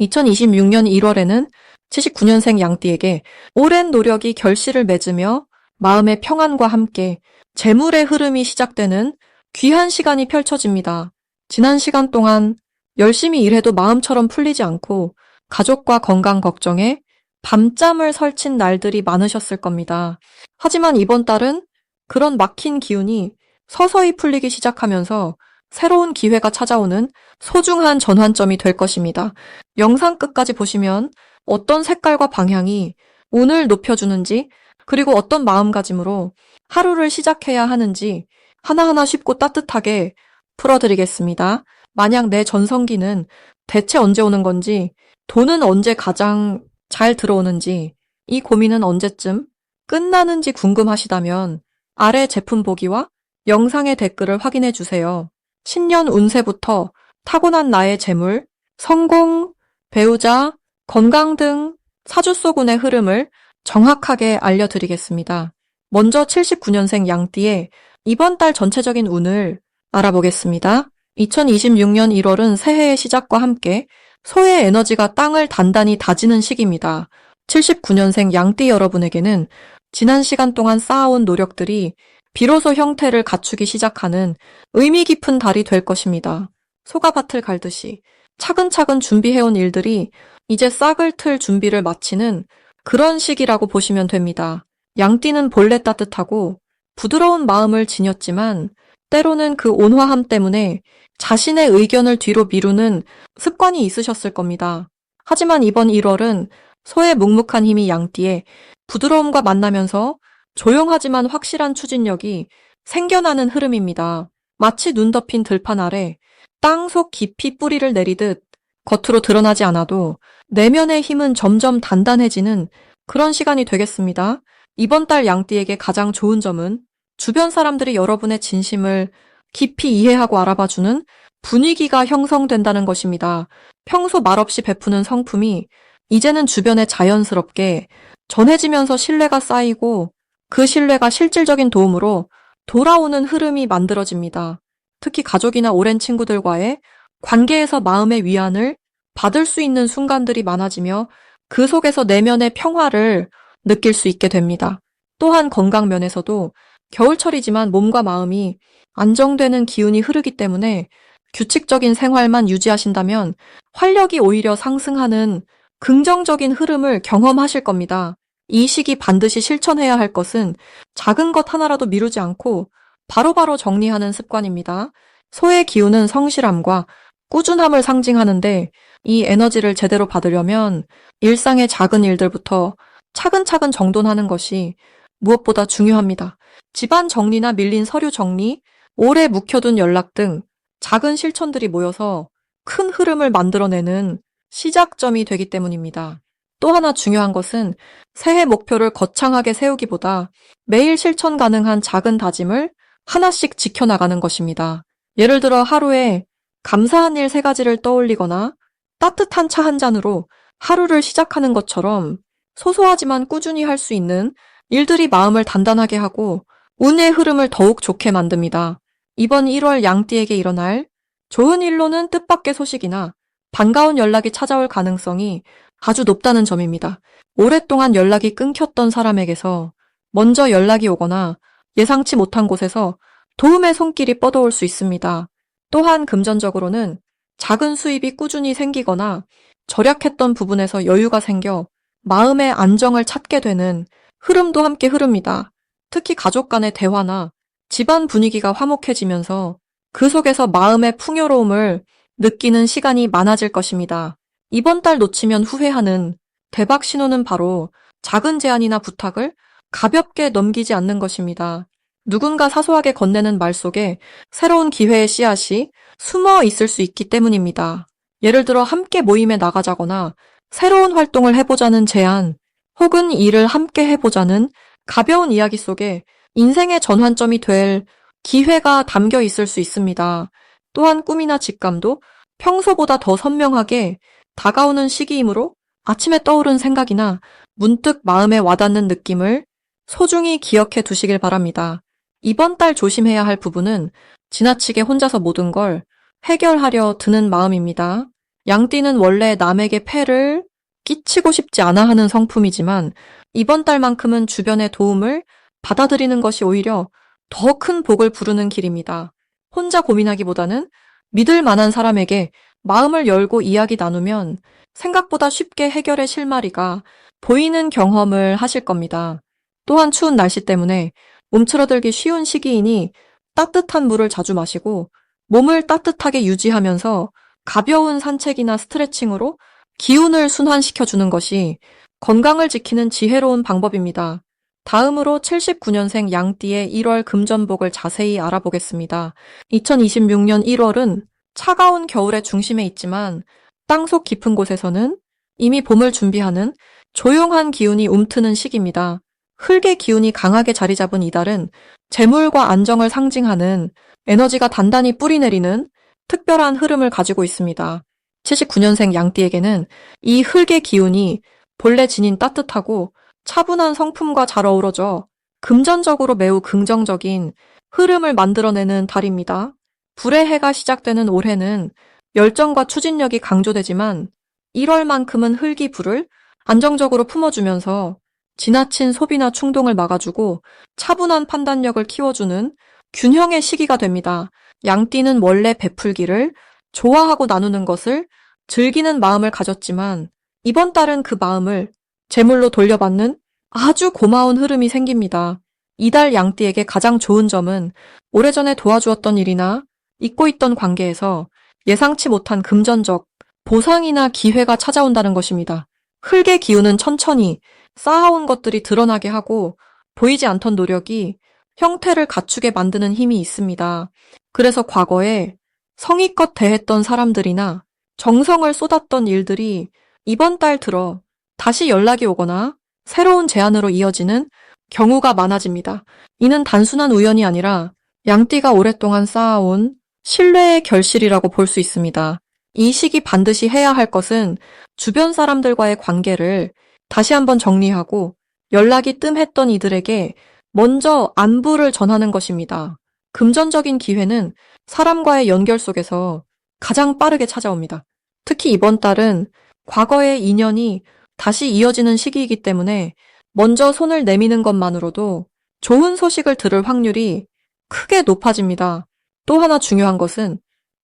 2026년 1월에는 79년생 양띠에게 오랜 노력이 결실을 맺으며 마음의 평안과 함께 재물의 흐름이 시작되는 귀한 시간이 펼쳐집니다. 지난 시간 동안 열심히 일해도 마음처럼 풀리지 않고 가족과 건강 걱정에 밤잠을 설친 날들이 많으셨을 겁니다. 하지만 이번 달은 그런 막힌 기운이 서서히 풀리기 시작하면서 새로운 기회가 찾아오는 소중한 전환점이 될 것입니다. 영상 끝까지 보시면 어떤 색깔과 방향이 운을 높여주는지 그리고 어떤 마음가짐으로 하루를 시작해야 하는지 하나하나 쉽고 따뜻하게 풀어드리겠습니다. 만약 내 전성기는 대체 언제 오는 건지, 돈은 언제 가장 잘 들어오는지, 이 고민은 언제쯤 끝나는지 궁금하시다면 아래 제품 보기와 영상의 댓글을 확인해 주세요. 신년 운세부터 타고난 나의 재물, 성공, 배우자, 건강 등 사주소군의 흐름을 정확하게 알려드리겠습니다. 먼저 79년생 양띠의 이번 달 전체적인 운을 알아보겠습니다. 2026년 1월은 새해의 시작과 함께 소의 에너지가 땅을 단단히 다지는 시기입니다. 79년생 양띠 여러분에게는 지난 시간 동안 쌓아온 노력들이 비로소 형태를 갖추기 시작하는 의미 깊은 달이 될 것입니다. 소가 밭을 갈듯이 차근차근 준비해온 일들이 이제 싹을 틀 준비를 마치는 그런 시기라고 보시면 됩니다. 양띠는 본래 따뜻하고 부드러운 마음을 지녔지만 때로는 그 온화함 때문에 자신의 의견을 뒤로 미루는 습관이 있으셨을 겁니다. 하지만 이번 1월은 소의 묵묵한 힘이 양띠에 부드러움과 만나면서 조용하지만 확실한 추진력이 생겨나는 흐름입니다. 마치 눈 덮인 들판 아래 땅 속 깊이 뿌리를 내리듯 겉으로 드러나지 않아도 내면의 힘은 점점 단단해지는 그런 시간이 되겠습니다. 이번 달 양띠에게 가장 좋은 점은 주변 사람들이 여러분의 진심을 깊이 이해하고 알아봐주는 분위기가 형성된다는 것입니다. 평소 말없이 베푸는 성품이 이제는 주변에 자연스럽게 전해지면서 신뢰가 쌓이고 그 신뢰가 실질적인 도움으로 돌아오는 흐름이 만들어집니다. 특히 가족이나 오랜 친구들과의 관계에서 마음의 위안을 받을 수 있는 순간들이 많아지며 그 속에서 내면의 평화를 느낄 수 있게 됩니다. 또한 건강 면에서도 겨울철이지만 몸과 마음이 안정되는 기운이 흐르기 때문에 규칙적인 생활만 유지하신다면 활력이 오히려 상승하는 긍정적인 흐름을 경험하실 겁니다. 이 시기 반드시 실천해야 할 것은 작은 것 하나라도 미루지 않고 바로 바로 정리하는 습관입니다. 소의 기운은 성실함과 꾸준함을 상징하는데 이 에너지를 제대로 받으려면 일상의 작은 일들부터 차근차근 정돈하는 것이 무엇보다 중요합니다. 집안 정리나 밀린 서류 정리, 오래 묵혀둔 연락 등 작은 실천들이 모여서 큰 흐름을 만들어내는 시작점이 되기 때문입니다. 또 하나 중요한 것은 새해 목표를 거창하게 세우기보다 매일 실천 가능한 작은 다짐을 하나씩 지켜나가는 것입니다. 예를 들어 하루에 감사한 일 세 가지를 떠올리거나 따뜻한 차 한 잔으로 하루를 시작하는 것처럼 소소하지만 꾸준히 할 수 있는 일들이 마음을 단단하게 하고 운의 흐름을 더욱 좋게 만듭니다. 이번 1월 양띠에게 일어날 좋은 일로는 뜻밖의 소식이나 반가운 연락이 찾아올 가능성이 아주 높다는 점입니다. 오랫동안 연락이 끊겼던 사람에게서 먼저 연락이 오거나 예상치 못한 곳에서 도움의 손길이 뻗어올 수 있습니다. 또한 금전적으로는 작은 수입이 꾸준히 생기거나 절약했던 부분에서 여유가 생겨 마음의 안정을 찾게 되는 흐름도 함께 흐릅니다. 특히 가족 간의 대화나 집안 분위기가 화목해지면서 그 속에서 마음의 풍요로움을 느끼는 시간이 많아질 것입니다. 이번 달 놓치면 후회하는 대박 신호는 바로 작은 제안이나 부탁을 가볍게 넘기지 않는 것입니다. 누군가 사소하게 건네는 말 속에 새로운 기회의 씨앗이 숨어 있을 수 있기 때문입니다. 예를 들어 함께 모임에 나가자거나 새로운 활동을 해보자는 제안, 혹은 일을 함께 해보자는 가벼운 이야기 속에 인생의 전환점이 될 기회가 담겨 있을 수 있습니다. 또한 꿈이나 직감도 평소보다 더 선명하게 다가오는 시기이므로 아침에 떠오른 생각이나 문득 마음에 와닿는 느낌을 소중히 기억해 두시길 바랍니다. 이번 달 조심해야 할 부분은 지나치게 혼자서 모든 걸 해결하려 드는 마음입니다. 양띠는 원래 남에게 폐를 끼치고 싶지 않아 하는 성품이지만 이번 달만큼은 주변의 도움을 받아들이는 것이 오히려 더 큰 복을 부르는 길입니다. 혼자 고민하기보다는 믿을 만한 사람에게 마음을 열고 이야기 나누면 생각보다 쉽게 해결의 실마리가 보이는 경험을 하실 겁니다. 또한 추운 날씨 때문에 움츠러들기 쉬운 시기이니 따뜻한 물을 자주 마시고 몸을 따뜻하게 유지하면서 가벼운 산책이나 스트레칭으로 기운을 순환시켜 주는 것이 건강을 지키는 지혜로운 방법입니다. 다음으로 79년생 양띠의 1월 금전복을 자세히 알아보겠습니다. 2026년 1월은 차가운 겨울의 중심에 있지만 땅속 깊은 곳에서는 이미 봄을 준비하는 조용한 기운이 움트는 시기입니다. 흙의 기운이 강하게 자리 잡은 이달은 재물과 안정을 상징하는 에너지가 단단히 뿌리 내리는 특별한 흐름을 가지고 있습니다. 79년생 양띠에게는 이 흙의 기운이 본래 지닌 따뜻하고 차분한 성품과 잘 어우러져 금전적으로 매우 긍정적인 흐름을 만들어내는 달입니다. 불의 해가 시작되는 올해는 열정과 추진력이 강조되지만 1월만큼은 흙이 불을 안정적으로 품어주면서 지나친 소비나 충동을 막아주고 차분한 판단력을 키워주는 균형의 시기가 됩니다. 양띠는 원래 베풀기를 좋아하고 나누는 것을 즐기는 마음을 가졌지만 이번 달은 그 마음을 재물로 돌려받는 아주 고마운 흐름이 생깁니다. 이달 양띠에게 가장 좋은 점은 오래전에 도와주었던 일이나 잊고 있던 관계에서 예상치 못한 금전적 보상이나 기회가 찾아온다는 것입니다. 흙의 기운은 천천히 쌓아온 것들이 드러나게 하고 보이지 않던 노력이 형태를 갖추게 만드는 힘이 있습니다. 그래서 과거에 성의껏 대했던 사람들이나 정성을 쏟았던 일들이 이번 달 들어 다시 연락이 오거나 새로운 제안으로 이어지는 경우가 많아집니다. 이는 단순한 우연이 아니라 양띠가 오랫동안 쌓아온 신뢰의 결실이라고 볼 수 있습니다. 이 시기 반드시 해야 할 것은 주변 사람들과의 관계를 다시 한번 정리하고 연락이 뜸했던 이들에게 먼저 안부를 전하는 것입니다. 금전적인 기회는 사람과의 연결 속에서 가장 빠르게 찾아옵니다. 특히 이번 달은 과거의 인연이 다시 이어지는 시기이기 때문에 먼저 손을 내미는 것만으로도 좋은 소식을 들을 확률이 크게 높아집니다. 또 하나 중요한 것은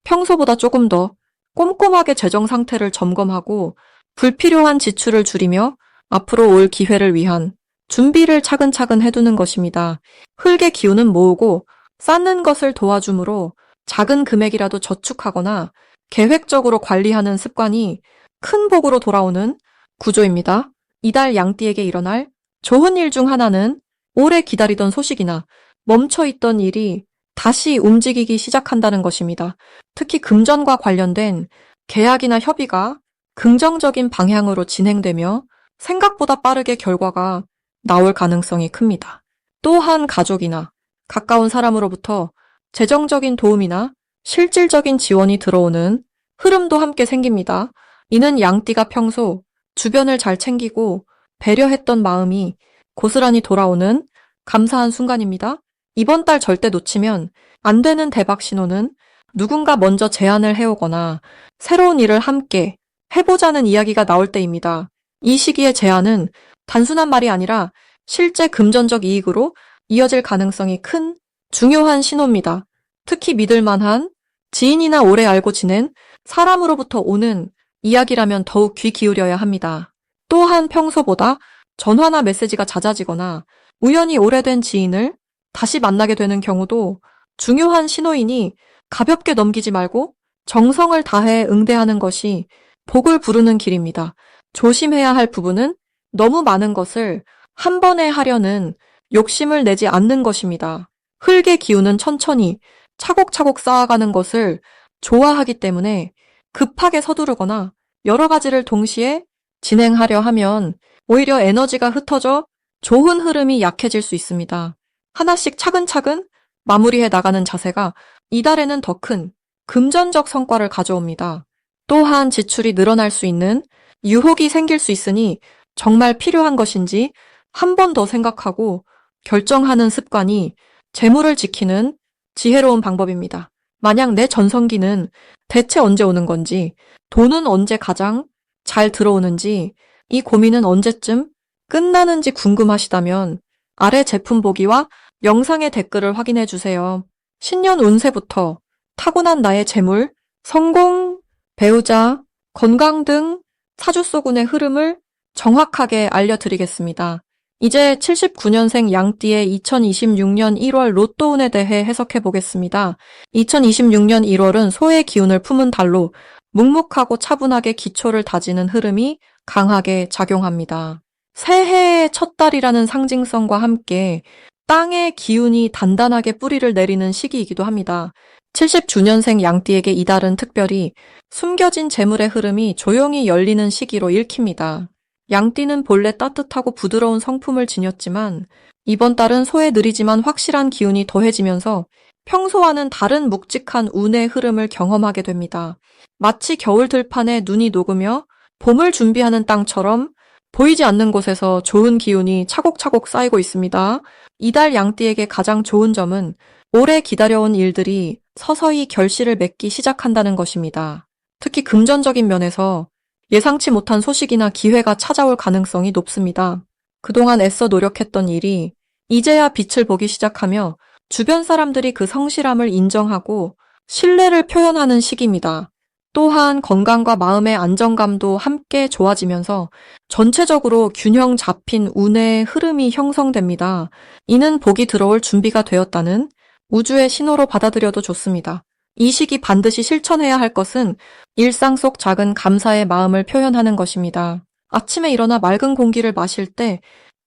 평소보다 조금 더 꼼꼼하게 재정 상태를 점검하고 불필요한 지출을 줄이며 앞으로 올 기회를 위한 준비를 차근차근 해두는 것입니다. 흙의 기운은 모으고 쌓는 것을 도와주므로 작은 금액이라도 저축하거나 계획적으로 관리하는 습관이 큰 복으로 돌아오는 구조입니다. 이달 양띠에게 일어날 좋은 일 중 하나는 오래 기다리던 소식이나 멈춰있던 일이 다시 움직이기 시작한다는 것입니다. 특히 금전과 관련된 계약이나 협의가 긍정적인 방향으로 진행되며 생각보다 빠르게 결과가 나올 가능성이 큽니다. 또한 가족이나 가까운 사람으로부터 재정적인 도움이나 실질적인 지원이 들어오는 흐름도 함께 생깁니다. 이는 양띠가 평소 주변을 잘 챙기고 배려했던 마음이 고스란히 돌아오는 감사한 순간입니다. 이번 달 절대 놓치면 안 되는 대박 신호는 누군가 먼저 제안을 해오거나 새로운 일을 함께 해보자는 이야기가 나올 때입니다. 이 시기의 제안은 단순한 말이 아니라 실제 금전적 이익으로 이어질 가능성이 큰 중요한 신호입니다. 특히 믿을 만한 지인이나 오래 알고 지낸 사람으로부터 오는 이야기라면 더욱 귀 기울여야 합니다. 또한 평소보다 전화나 메시지가 잦아지거나 우연히 오래된 지인을 다시 만나게 되는 경우도 중요한 신호이니 가볍게 넘기지 말고 정성을 다해 응대하는 것이 복을 부르는 길입니다. 조심해야 할 부분은 너무 많은 것을 한 번에 하려는 욕심을 내지 않는 것입니다. 흙의 기운은 천천히 차곡차곡 쌓아가는 것을 좋아하기 때문에 급하게 서두르거나 여러 가지를 동시에 진행하려 하면 오히려 에너지가 흩어져 좋은 흐름이 약해질 수 있습니다. 하나씩 차근차근 마무리해 나가는 자세가 이달에는 더 큰 금전적 성과를 가져옵니다. 또한 지출이 늘어날 수 있는 유혹이 생길 수 있으니 정말 필요한 것인지 한 번 더 생각하고 결정하는 습관이 재물을 지키는 지혜로운 방법입니다. 만약 내 전성기는 대체 언제 오는 건지, 돈은 언제 가장 잘 들어오는지, 이 고민은 언제쯤 끝나는지 궁금하시다면 아래 제품 보기와 영상의 댓글을 확인해 주세요. 신년 운세부터 타고난 나의 재물, 성공, 배우자, 건강 등 사주소군의 흐름을 정확하게 알려드리겠습니다. 이제 79년생 양띠의 2026년 1월 로또운에 대해 해석해 보겠습니다. 2026년 1월은 소의 기운을 품은 달로 묵묵하고 차분하게 기초를 다지는 흐름이 강하게 작용합니다. 새해의 첫 달이라는 상징성과 함께 땅의 기운이 단단하게 뿌리를 내리는 시기이기도 합니다. 70주년생 양띠에게 이달은 특별히 숨겨진 재물의 흐름이 조용히 열리는 시기로 읽힙니다. 양띠는 본래 따뜻하고 부드러운 성품을 지녔지만 이번 달은 소에 느리지만 확실한 기운이 더해지면서 평소와는 다른 묵직한 운의 흐름을 경험하게 됩니다. 마치 겨울 들판에 눈이 녹으며 봄을 준비하는 땅처럼 보이지 않는 곳에서 좋은 기운이 차곡차곡 쌓이고 있습니다. 이달 양띠에게 가장 좋은 점은 오래 기다려온 일들이 서서히 결실을 맺기 시작한다는 것입니다. 특히 금전적인 면에서 예상치 못한 소식이나 기회가 찾아올 가능성이 높습니다. 그동안 애써 노력했던 일이 이제야 빛을 보기 시작하며 주변 사람들이 그 성실함을 인정하고 신뢰를 표현하는 시기입니다. 또한 건강과 마음의 안정감도 함께 좋아지면서 전체적으로 균형 잡힌 운의 흐름이 형성됩니다. 이는 복이 들어올 준비가 되었다는 우주의 신호로 받아들여도 좋습니다. 이 시기 반드시 실천해야 할 것은 일상 속 작은 감사의 마음을 표현하는 것입니다. 아침에 일어나 맑은 공기를 마실 때,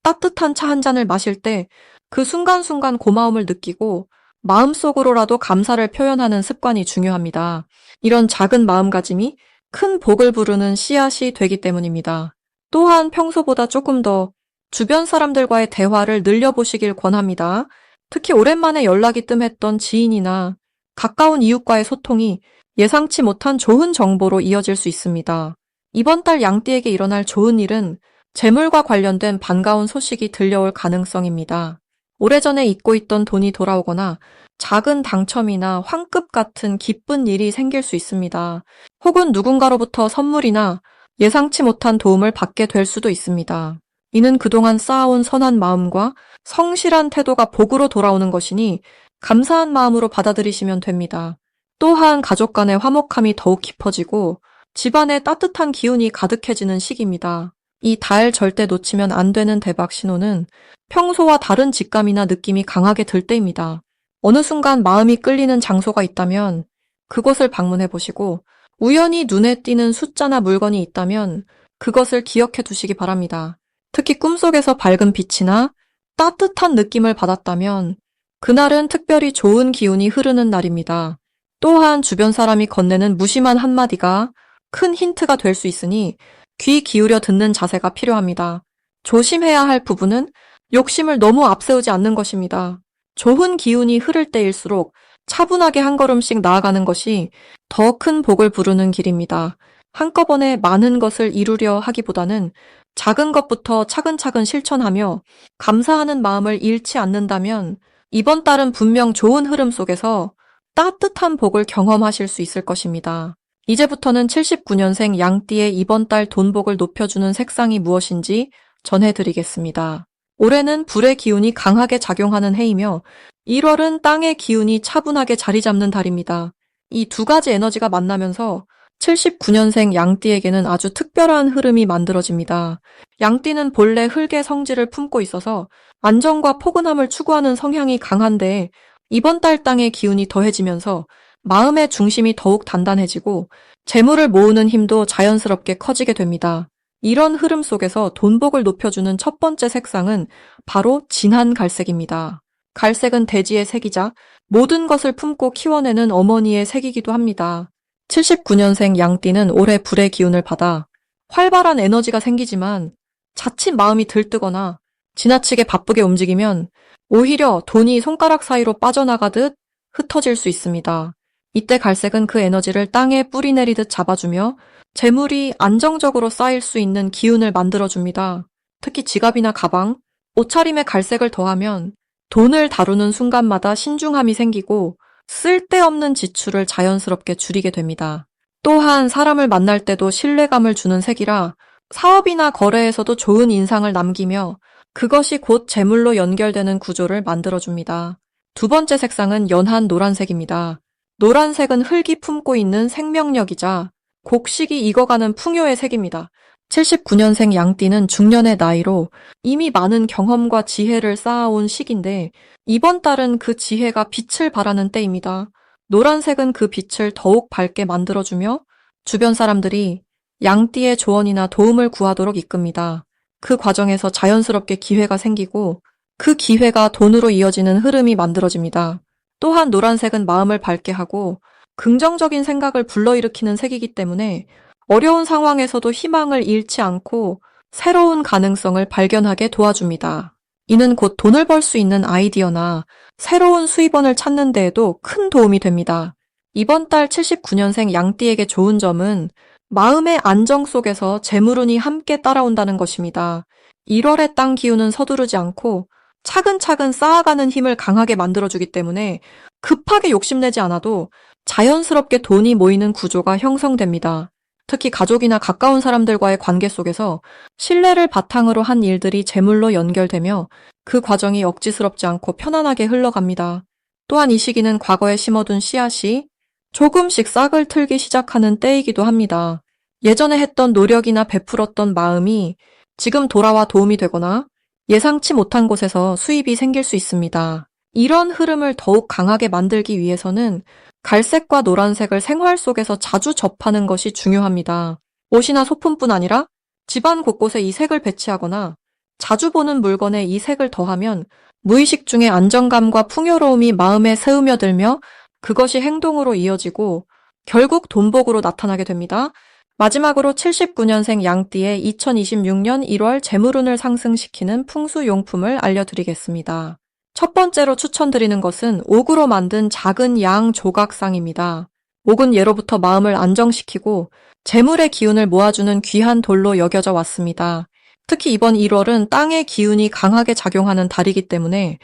따뜻한 차 한 잔을 마실 때, 그 순간순간 고마움을 느끼고 마음속으로라도 감사를 표현하는 습관이 중요합니다. 이런 작은 마음가짐이 큰 복을 부르는 씨앗이 되기 때문입니다. 또한 평소보다 조금 더 주변 사람들과의 대화를 늘려보시길 권합니다. 특히 오랜만에 연락이 뜸했던 지인이나 가까운 이웃과의 소통이 예상치 못한 좋은 정보로 이어질 수 있습니다. 이번 달 양띠에게 일어날 좋은 일은 재물과 관련된 반가운 소식이 들려올 가능성입니다. 오래전에 잊고 있던 돈이 돌아오거나 작은 당첨이나 환급 같은 기쁜 일이 생길 수 있습니다. 혹은 누군가로부터 선물이나 예상치 못한 도움을 받게 될 수도 있습니다. 이는 그동안 쌓아온 선한 마음과 성실한 태도가 복으로 돌아오는 것이니 감사한 마음으로 받아들이시면 됩니다. 또한 가족 간의 화목함이 더욱 깊어지고 집안에 따뜻한 기운이 가득해지는 시기입니다. 이 달 절대 놓치면 안 되는 대박 신호는 평소와 다른 직감이나 느낌이 강하게 들 때입니다. 어느 순간 마음이 끌리는 장소가 있다면 그곳을 방문해 보시고 우연히 눈에 띄는 숫자나 물건이 있다면 그것을 기억해 두시기 바랍니다. 특히 꿈속에서 밝은 빛이나 따뜻한 느낌을 받았다면 그날은 특별히 좋은 기운이 흐르는 날입니다. 또한 주변 사람이 건네는 무심한 한마디가 큰 힌트가 될 수 있으니 귀 기울여 듣는 자세가 필요합니다. 조심해야 할 부분은 욕심을 너무 앞세우지 않는 것입니다. 좋은 기운이 흐를 때일수록 차분하게 한 걸음씩 나아가는 것이 더 큰 복을 부르는 길입니다. 한꺼번에 많은 것을 이루려 하기보다는 작은 것부터 차근차근 실천하며 감사하는 마음을 잃지 않는다면 이번 달은 분명 좋은 흐름 속에서 따뜻한 복을 경험하실 수 있을 것입니다. 이제부터는 79년생 양띠의 이번 달 돈복을 높여주는 색상이 무엇인지 전해드리겠습니다. 올해는 불의 기운이 강하게 작용하는 해이며 1월은 땅의 기운이 차분하게 자리 잡는 달입니다. 이 두 가지 에너지가 만나면서 79년생 양띠에게는 아주 특별한 흐름이 만들어집니다. 양띠는 본래 흙의 성질을 품고 있어서 안정과 포근함을 추구하는 성향이 강한데 이번 달 땅의 기운이 더해지면서 마음의 중심이 더욱 단단해지고 재물을 모으는 힘도 자연스럽게 커지게 됩니다. 이런 흐름 속에서 돈복을 높여주는 첫 번째 색상은 바로 진한 갈색입니다. 갈색은 대지의 색이자 모든 것을 품고 키워내는 어머니의 색이기도 합니다. 79년생 양띠는 올해 불의 기운을 받아 활발한 에너지가 생기지만 자칫 마음이 들뜨거나 지나치게 바쁘게 움직이면 오히려 돈이 손가락 사이로 빠져나가듯 흩어질 수 있습니다. 이때 갈색은 그 에너지를 땅에 뿌리 내리듯 잡아주며 재물이 안정적으로 쌓일 수 있는 기운을 만들어줍니다. 특히 지갑이나 가방, 옷차림에 갈색을 더하면 돈을 다루는 순간마다 신중함이 생기고 쓸데없는 지출을 자연스럽게 줄이게 됩니다. 또한 사람을 만날 때도 신뢰감을 주는 색이라 사업이나 거래에서도 좋은 인상을 남기며 그것이 곧 재물로 연결되는 구조를 만들어줍니다. 두 번째 색상은 연한 노란색입니다. 노란색은 흙이 품고 있는 생명력이자 곡식이 익어가는 풍요의 색입니다. 79년생 양띠는 중년의 나이로 이미 많은 경험과 지혜를 쌓아온 시기인데 이번 달은 그 지혜가 빛을 발하는 때입니다. 노란색은 그 빛을 더욱 밝게 만들어주며 주변 사람들이 양띠의 조언이나 도움을 구하도록 이끕니다. 그 과정에서 자연스럽게 기회가 생기고 그 기회가 돈으로 이어지는 흐름이 만들어집니다. 또한 노란색은 마음을 밝게 하고 긍정적인 생각을 불러일으키는 색이기 때문에 어려운 상황에서도 희망을 잃지 않고 새로운 가능성을 발견하게 도와줍니다. 이는 곧 돈을 벌 수 있는 아이디어나 새로운 수입원을 찾는 데에도 큰 도움이 됩니다. 이번 달 79년생 양띠에게 좋은 점은 마음의 안정 속에서 재물운이 함께 따라온다는 것입니다. 1월의 땅 기운은 서두르지 않고 차근차근 쌓아가는 힘을 강하게 만들어주기 때문에 급하게 욕심내지 않아도 자연스럽게 돈이 모이는 구조가 형성됩니다. 특히 가족이나 가까운 사람들과의 관계 속에서 신뢰를 바탕으로 한 일들이 재물로 연결되며 그 과정이 억지스럽지 않고 편안하게 흘러갑니다. 또한 이 시기는 과거에 심어둔 씨앗이 조금씩 싹을 틀기 시작하는 때이기도 합니다. 예전에 했던 노력이나 베풀었던 마음이 지금 돌아와 도움이 되거나 예상치 못한 곳에서 수입이 생길 수 있습니다. 이런 흐름을 더욱 강하게 만들기 위해서는 갈색과 노란색을 생활 속에서 자주 접하는 것이 중요합니다. 옷이나 소품뿐 아니라 집안 곳곳에 이 색을 배치하거나 자주 보는 물건에 이 색을 더하면 무의식 중에 안정감과 풍요로움이 마음에 스며들며 그것이 행동으로 이어지고 결국 돈복으로 나타나게 됩니다. 마지막으로 79년생 양띠의 2026년 1월 재물운을 상승시키는 풍수용품을 알려드리겠습니다. 첫 번째로 추천드리는 것은 옥으로 만든 작은 양 조각상입니다. 옥은 예로부터 마음을 안정시키고 재물의 기운을 모아주는 귀한 돌로 여겨져 왔습니다. 특히 이번 1월은 땅의 기운이 강하게 작용하는 달이기 때문에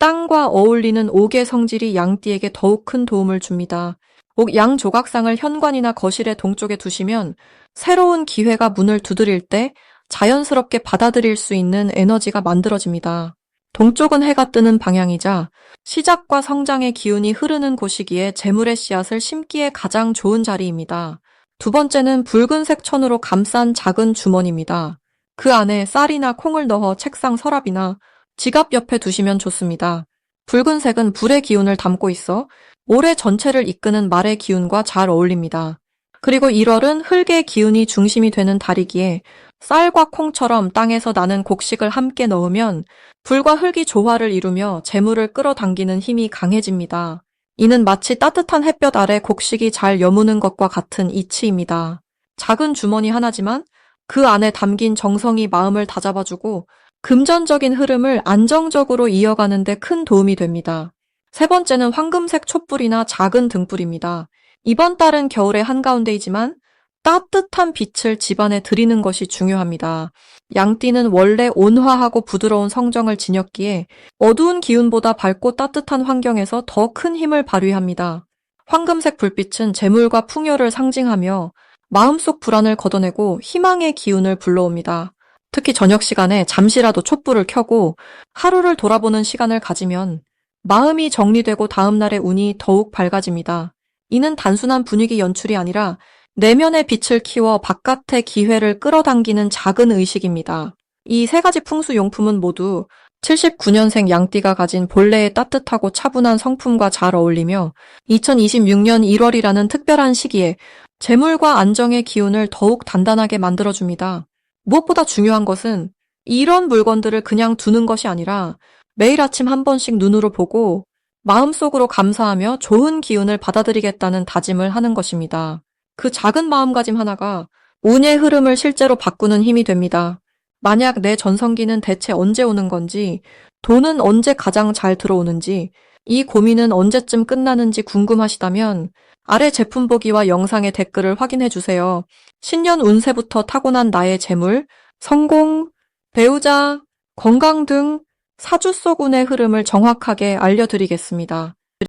땅과 어울리는 옥의 성질이 양띠에게 더욱 큰 도움을 줍니다. 옥양 조각상을 현관이나 거실의 동쪽에 두시면 새로운 기회가 문을 두드릴 때 자연스럽게 받아들일 수 있는 에너지가 만들어집니다. 동쪽은 해가 뜨는 방향이자 시작과 성장의 기운이 흐르는 곳이기에 재물의 씨앗을 심기에 가장 좋은 자리입니다. 두 번째는 붉은색 천으로 감싼 작은 주머니입니다. 그 안에 쌀이나 콩을 넣어 책상 서랍이나 지갑 옆에 두시면 좋습니다. 붉은색은 불의 기운을 담고 있어 올해 전체를 이끄는 말의 기운과 잘 어울립니다. 그리고 1월은 흙의 기운이 중심이 되는 달이기에 쌀과 콩처럼 땅에서 나는 곡식을 함께 넣으면 불과 흙이 조화를 이루며 재물을 끌어당기는 힘이 강해집니다. 이는 마치 따뜻한 햇볕 아래 곡식이 잘 여무는 것과 같은 이치입니다. 작은 주머니 하나지만 그 안에 담긴 정성이 마음을 다잡아주고 금전적인 흐름을 안정적으로 이어가는데 큰 도움이 됩니다. 세 번째는 황금색 촛불이나 작은 등불입니다. 이번 달은 겨울의 한가운데이지만 따뜻한 빛을 집안에 드리는 것이 중요합니다. 양띠는 원래 온화하고 부드러운 성정을 지녔기에 어두운 기운보다 밝고 따뜻한 환경에서 더 큰 힘을 발휘합니다. 황금색 불빛은 재물과 풍요를 상징하며 마음속 불안을 걷어내고 희망의 기운을 불러옵니다. 특히 저녁 시간에 잠시라도 촛불을 켜고 하루를 돌아보는 시간을 가지면 마음이 정리되고 다음날의 운이 더욱 밝아집니다. 이는 단순한 분위기 연출이 아니라 내면의 빛을 키워 바깥의 기회를 끌어당기는 작은 의식입니다. 이 세 가지 풍수 용품은 모두 79년생 양띠가 가진 본래의 따뜻하고 차분한 성품과 잘 어울리며 2026년 1월이라는 특별한 시기에 재물과 안정의 기운을 더욱 단단하게 만들어줍니다. 무엇보다 중요한 것은 이런 물건들을 그냥 두는 것이 아니라 매일 아침 한 번씩 눈으로 보고 마음속으로 감사하며 좋은 기운을 받아들이겠다는 다짐을 하는 것입니다. 그 작은 마음가짐 하나가 운의 흐름을 실제로 바꾸는 힘이 됩니다. 만약 내 전성기는 대체 언제 오는 건지, 돈은 언제 가장 잘 들어오는지, 이 고민은 언제쯤 끝나는지 궁금하시다면 아래 제품 보기와 영상의 댓글을 확인해 주세요. 신년 운세부터 타고난 나의 재물, 성공, 배우자, 건강 등 사주 속 운의 흐름을 정확하게 알려드리겠습니다.